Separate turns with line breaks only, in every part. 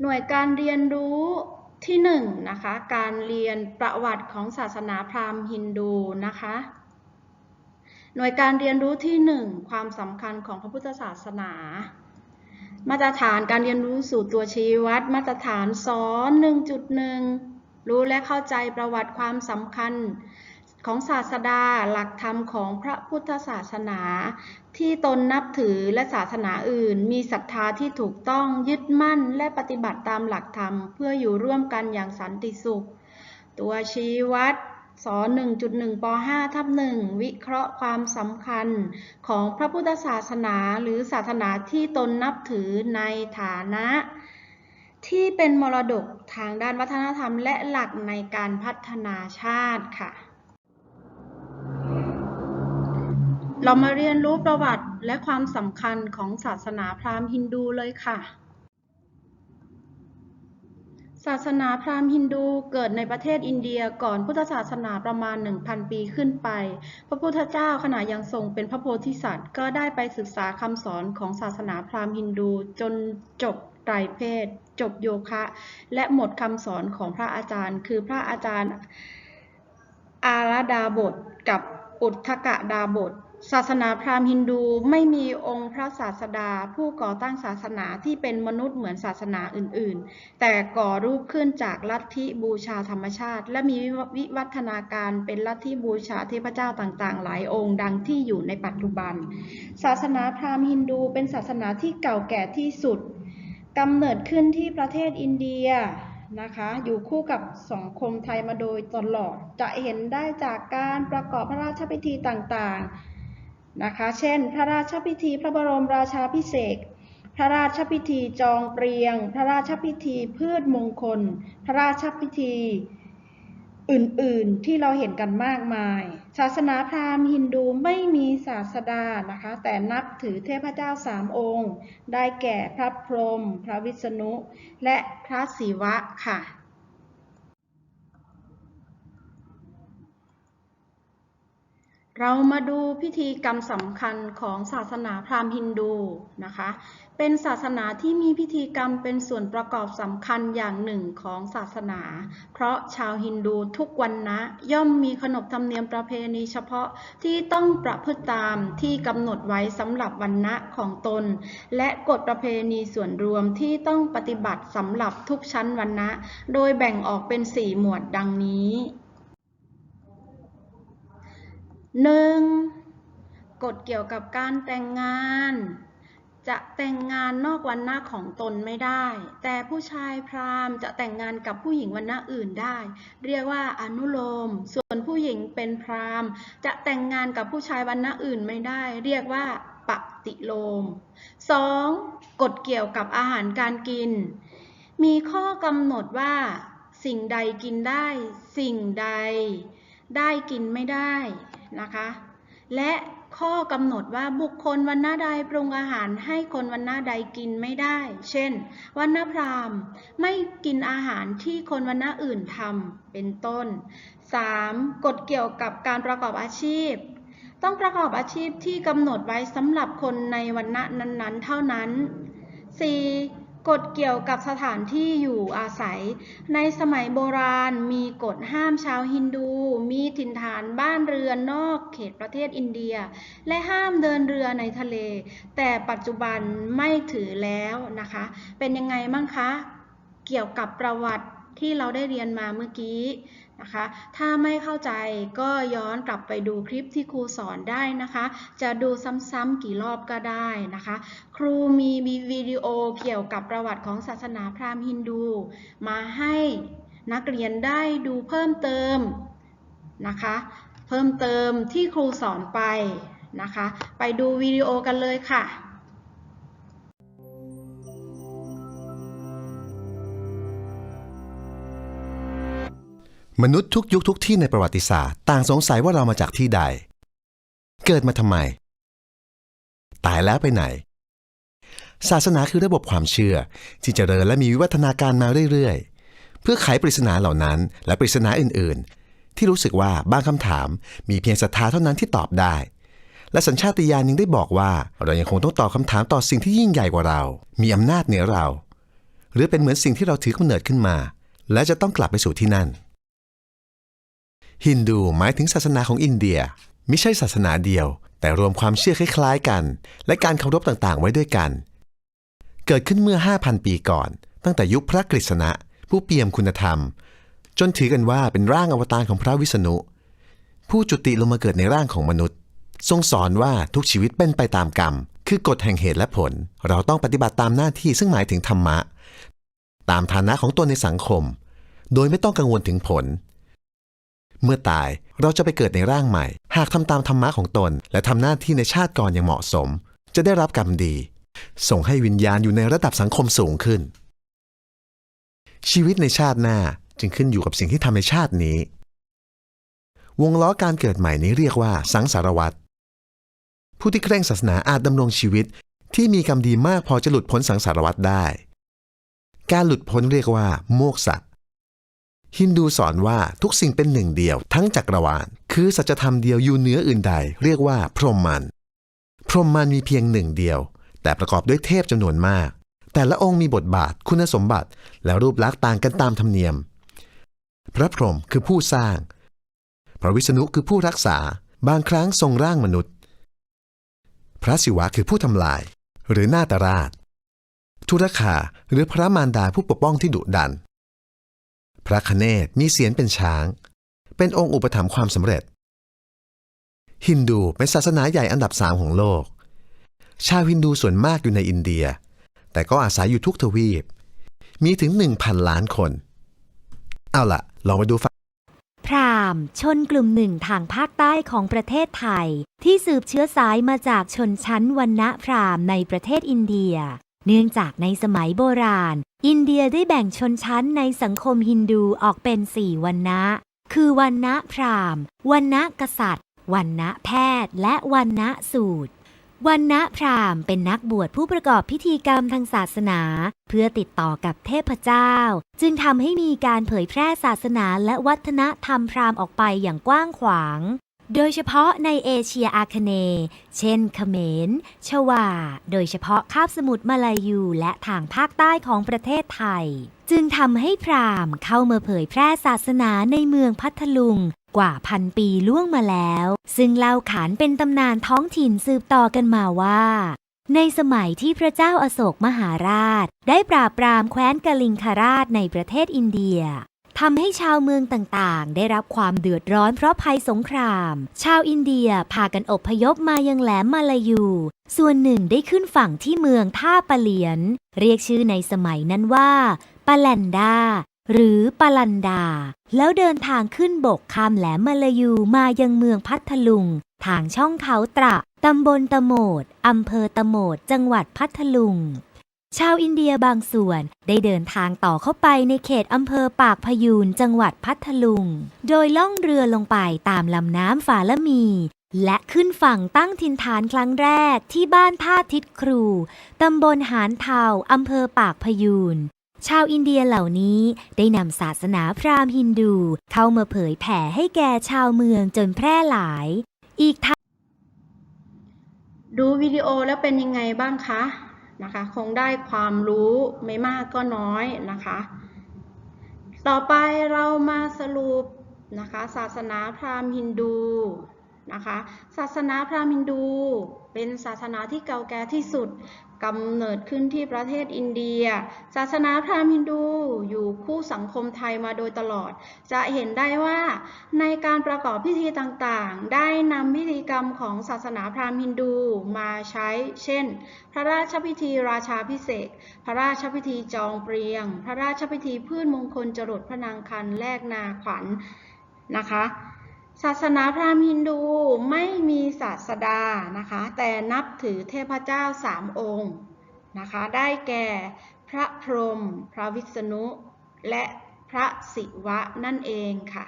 หน่วยการเรียนรู้ที่หนึ่งนะคะการเรียนประวัติของศาสนาพราหมณ์ฮินดูนะคะ หน่วยการเรียนรู้ที่หนึ่งความสำคัญของพระพุทธศาสนา มาตรฐานการเรียนรู้สู่ตัวชี้วัด มาตรฐานสอน1.1 รู้และเข้าใจประวัติความสำคัญ ของศาสดา หลักธรรมของพระพุทธศาสนา ที่ตนนับถือและศาสนาอื่น มีศรัทธาที่ถูกต้องยึดมั่นและปฏิบัติตามหลักธรรม เพื่ออยู่ร่วมกันอย่างสันติสุข ตัวชี้วัดสอน1.1ป .5 ทับ1วิเคราะห์ความสำคัญของพระพุทธศาสนาหรือศาสนาที่ตนนับถือในฐานะ ที่เป็นมรดกทางด้านวัฒนธรรมและหลักในการพัฒนาชาติค่ะ เรามาเรียนรู้ประวัติและความสำคัญของศาสนาพราหมณ์ฮินดูเลยค่ะ ศาสนาพราหมณ์ฮินดูเกิดในประเทศอินเดียก่อนพุทธศาสนาประมาณ 1,000 ปีขึ้นไป พระพุทธเจ้าขณะยังทรงเป็นพระโพธิสัตว์ ก็ได้ไปศึกษาคำสอนของศาสนาพราหมณ์ฮินดูจนจบไตรเพศ จบโยคะ และหมดคำสอนของพระอาจารย์ คือพระอาจารย์อาราดาบทกับอุทธกดาบท ศาสนาพราหมณ์ฮินดูไม่มีองค์พระศาสดา ผู้ก่อตั้งศาสนาที่เป็นมนุษย์เหมือนศาสนาอื่นๆ แต่ก่อรูปขึ้นจากลัทธิบูชาธรรมชาติ และมีวิวัฒนาการเป็นลัทธิบูชาเทพเจ้าต่างๆ หลายองค์ดังที่อยู่ในปัจจุบัน ศาสนาพราหมณ์ฮินดูเป็นศาสนาที่เก่าแก่ที่สุดกำเนิดขึ้นที่ประเทศอินเดียนะคะอยู่คู่กับสังคมไทยมาโดยตลอดจะเห็นได้จากการประกอบพระราชพิธีต่างๆ นะคะ เช่น พระราชพิธีพระบรมราชาพิเศษพระราชพิธีจองเปรียง พระราชพิธีพืชมงคล พระราชพิธีอื่น ๆ ที่เราเห็นกันมากมาย ศาสนาพราหมณ์ฮินดูไม่มีศาสดานะคะ แต่นับถือเทพเจ้าสามองค์ ได้แก่พระพรหม พระวิษณุ และพระศิวะค่ะ เรามาดูพิธีกรรมสำคัญของศาสนาพราหมณ์ฮินดูนะคะ เป็นศาสนาที่มีพิธีกรรมเป็นส่วนประกอบสำคัญอย่างหนึ่งของศาสนา เพราะชาวฮินดูทุกวันนะย่อมมีขนบธรรมเนียมประเพณีเฉพาะที่ต้องประพฤติตามที่กำหนดไว้สำหรับวันนะของตน และกฎประเพณีส่วนรวมที่ต้องปฏิบัติสำหรับทุกชั้นวันนะ โดยแบ่งออกเป็นสี่หมวดดังนี้ หนึ่งกฎเกี่ยวกับการแต่งงาน จะแต่งงานนอกวันหน้าของตนไม่ได้ แต่ผู้ชายพราหมณ์จะแต่งงานกับผู้หญิงวันหน้าอื่นได้ เรียกว่าอนุโลม ส่วนผู้หญิงเป็นพราหมณ์ จะแต่งงานกับผู้ชายวันหน้าอื่นไม่ได้ เรียกว่าปฏิโลม 2. กฎเกี่ยวกับอาหารการกิน มีข้อกำหนดว่า สิ่งใดกินได้ สิ่งใด ได้กินไม่ได้ นะคะ และข้อกำหนดว่าบุคคลวันหน้าใดปรุงอาหารให้คนวันหน้าใดกินไม่ได้ เช่น วันหน้าพราหมณ์ไม่กินอาหารที่คนวันหน้าอื่นทำเป็นต้น 3. กฎเกี่ยวกับการประกอบอาชีพ ต้องประกอบอาชีพที่กำหนดไว้สำหรับคนในวันณะนั้นๆ เท่านั้น 4. กฎเกี่ยวกับสถานที่อยู่อาศัย ในสมัยโบราณมีกฎห้ามชาวฮินดู มีถิ่นฐานบ้านเรือนนอกเขตประเทศอินเดีย และห้ามเดินเรือในทะเล แต่ปัจจุบันไม่ถือแล้วนะคะ เป็นยังไงบ้างคะ เกี่ยวกับประวัติที่เราได้เรียนมาเมื่อกี้ นะคะ ถ้าไม่เข้าใจก็ย้อนกลับไปดูคลิปที่ครูสอนได้นะคะ จะดูซ้ำๆกี่รอบก็ได้นะคะ ครูมีวิดีโอเกี่ยวกับประวัติของศาสนาพราหมณ์ฮินดู มาให้นักเรียนได้ดูเพิ่มเติมนะคะ เพิ่มเติมที่ครูสอนไปนะคะ ไปดูวิดีโอกันเลยค่ะ
มนุษย์ทุกยุคทุกที่ในประวัติศาสตร์ ต่างสงสัยว่าเรามาจากที่ใด เกิดมาทำไม ตายแล้วไปไหน ศาสนาคือระบบความเชื่อ ที่เจริญและมีวิวัฒนาการมาเรื่อยๆ เพื่อไขปริศนาเหล่านั้น และปริศนาอื่นๆ ที่รู้สึกว่าบางคำถามมีเพียงศรัทธาเท่านั้นที่ตอบได้ และสัญชาตญาณยังได้บอกว่าเรายังคงต้องตอบคำถามต่อสิ่งที่ยิ่งใหญ่กว่าเรา มีอำนาจเหนือเรา หรือเป็นเหมือนสิ่งที่เราถือกำเนิดขึ้นมา และจะต้องกลับไปสู่ที่นั่น ฮินดูหมายถึงศาสนาของอินเดียไม่ใช่ศาสนาเดียว แต่รวมความเชื่อคล้ายๆกัน และการเคารพต่างๆ ไว้ด้วยกัน เกิดขึ้นเมื่อ 5,000 ปีก่อน ตั้งแต่ยุคพระกฤษณะ ผู้เปี่ยมคุณธรรม จนถือกันว่าเป็นร่างอวตารของพระวิษณุ ผู้จุติลงมาเกิดในร่างของมนุษย์ ทรงสอนว่าทุกชีวิตเป็นไปตามกรรม คือกฎแห่งเหตุและผล เราต้องปฏิบัติตามหน้าที่ซึ่งหมายถึงธรรมะ ตามฐานะของตนในสังคม โดยไม่ต้องกังวลถึงผล เมื่อตายเราจะไปเกิดในร่างใหม่ หากทำตามธรรมะของตน และทำหน้าที่ในชาติก่อนอย่างเหมาะสม จะได้รับกรรมดี ส่งให้วิญญาณอยู่ในระดับสังคมสูงขึ้น ชีวิตในชาติหน้าจึงขึ้นอยู่กับสิ่งที่ทำในชาตินี้ วงล้อการเกิดใหม่นี้เรียกว่าสังสารวัตรผู้ที่เคร่งศาสนาอาจดำรงชีวิตที่มีกรรมดีมากพอจะหลุดพ้นสังสารวัตรได้ การหลุดพ้นเรียกว่า โมกษะ ฮินดูสอนว่าทุกสิ่งเป็นหนึ่งเดียว ทั้งจักรวาล คือสัจธรรมเดียวอยู่เหนืออื่นใด เรียกว่าพรหมมัน พรหมมันมีเพียงหนึ่งเดียว แต่ประกอบด้วยเทพจำนวนมาก แต่ละองค์มีบทบาทคุณสมบัติ และรูปลักษณ์ต่างกันตามธรรมเนียม พระพรหมคือผู้สร้าง พระวิษณุคือผู้รักษา บางครั้งทรงร่างมนุษย์ พระศิวะคือผู้ทำลาย หรือนาตราชทุรคาหรือพระมารดาผู้ปกป้องที่ดุดัน พระคเนศมีเสียนเป็นช้าง เป็นองค์อุปถัมภ์ความสำเร็จ ฮินดูเป็นศาสนาใหญ่อันดับสามของโลก ชาวฮินดูส่วนมากอยู่ในอินเดีย แต่ก็อาศัยอยู่ทุกทวีป มีถึง1,000ล้านคน เอาล่ะ ลองไปดูฟัง
พราหมณ์ชนกลุ่มหนึ่งทางภาคใต้ของประเทศไทย ที่สืบเชื้อสายมาจากชนชั้นวันณะพราหมณ์ในประเทศอินเดีย เนื่องจากในสมัยโบราณ อินเดียได้แบ่งชนชั้นในสังคมฮินดูออกเป็นสี่วันณะคือวันณะพราหมณ์วันณะกษัตริย์วันณะแพทย์ และวันณะสูตรวันณะพราหมณ์เป็นนักบวชผู้ประกอบพิธีกรรมทางศาสนา เพื่อติดต่อกับเทพเจ้า จึงทำให้มีการเผยแพร่ศาสนาและวัฒนธรรมพราหมณ์ออกไปอย่างกว้างขวาง โดยเฉพาะในเอเชียอาคเนย์เช่นเขมร ชวา โดยเฉพาะคาบสมุทรมาลายูและทางภาคใต้ของประเทศไทย จึงทำให้พราหมณ์เข้ามาเผยแพร่ศาสนาในเมืองพัทลุงกว่าพันปีล่วงมาแล้ว ซึ่งเล่าขานเป็นตำนานท้องถิ่นสืบต่อกันมาว่า ในสมัยที่พระเจ้าอาโศกมหาราช ได้ปราบปรามแคว้นกลิงคาราชในประเทศอินเดีย ทำให้ชาวเมืองต่างๆ ได้รับความเดือดร้อนเพราะภัยสงคราม ชาวอินเดียพากันอบพยพมายังแหลมมาลายู ส่วนหนึ่งได้ขึ้นฝั่งที่เมืองท่าปะเหลียน เรียกชื่อในสมัยนั้นว่าปาแลนดา หรือปาลันดา แล้วเดินทางขึ้นบกข้ามแหลมมาลายูมายังเมืองพัทลุง ทางช่องเขาตระ ตำบลตะโหมด อำเภอตะโหมด จังหวัดพัทลุง ชาวอินเดียบางส่วนได้เดินทางต่อเข้าไปในเขตอำเภอปากพยูนจังหวัดพัทลุง โดยล่องเรือลงไปตามลำน้ำฝาละมี และขึ้นฝั่งตั้งถิ่นฐานครั้งแรกที่บ้านท่าทิศครู ตำบลหานเทาอำเภอปากพยูนชาวอินเดียเหล่านี้ได้นำศาสนาพราหมณ์ฮินดู เข้ามาเผยแผ่ให้แก่ชาวเมืองจนแพร่หลาย อีกทั้ง
ดูวิดีโอแล้วเป็นยังไงบ้างคะ นะคะ คงได้ความรู้ไม่มากก็น้อยนะคะ ต่อไปเรามาสรุปนะคะ ศาสนาพราหมณ์ฮินดูนะคะ ศาสนาพราหมณ์ฮินดู เป็นศาสนาที่เก่าแก่ที่สุดกำเนิดขึ้นที่ประเทศอินเดีย ศาสนาพราหมณ์ฮินดูอยู่คู่สังคมไทยมาโดยตลอด จะเห็นได้ว่าในการประกอบพิธีต่างๆ ได้นำพิธีกรรมของศาสนาพราหมณ์ฮินดูมาใช้ เช่น พระราชพิธีราชาพิเศษ พระราชพิธีจองเปรียง พระราชพิธีพืชมงคลจรดพระนางคันแลกนาขวัญนะคะ ศาสนาพราหมณ์ฮินดูไม่มีศาสดานะคะ แต่นับถือเทพเจ้าสามองค์นะคะ ได้แก่พระพรหมพระวิษณุ และพระศิวะนั่นเองค่ะ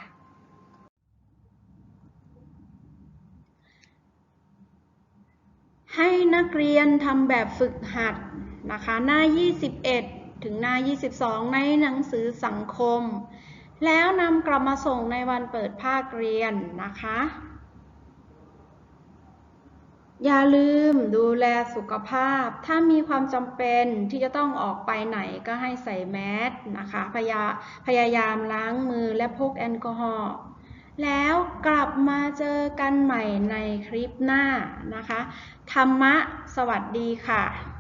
ให้นักเรียนทำแบบฝึกหัดนะคะ หน้า 21 ถึงหน้า 22 ในหนังสือสังคม แล้วนำกลับมาส่งในวันเปิดภาคเรียนนะคะ อย่าลืมดูแลสุขภาพ ถ้ามีความจำเป็นที่จะต้องออกไปไหนก็ให้ใส่แมสนะคะ พยาพยายามล้างมือและพกแอลกอฮอล์แล้วกลับมาเจอกันใหม่ในคลิปหน้านะคะ ธรรมะ สวัสดีค่ะ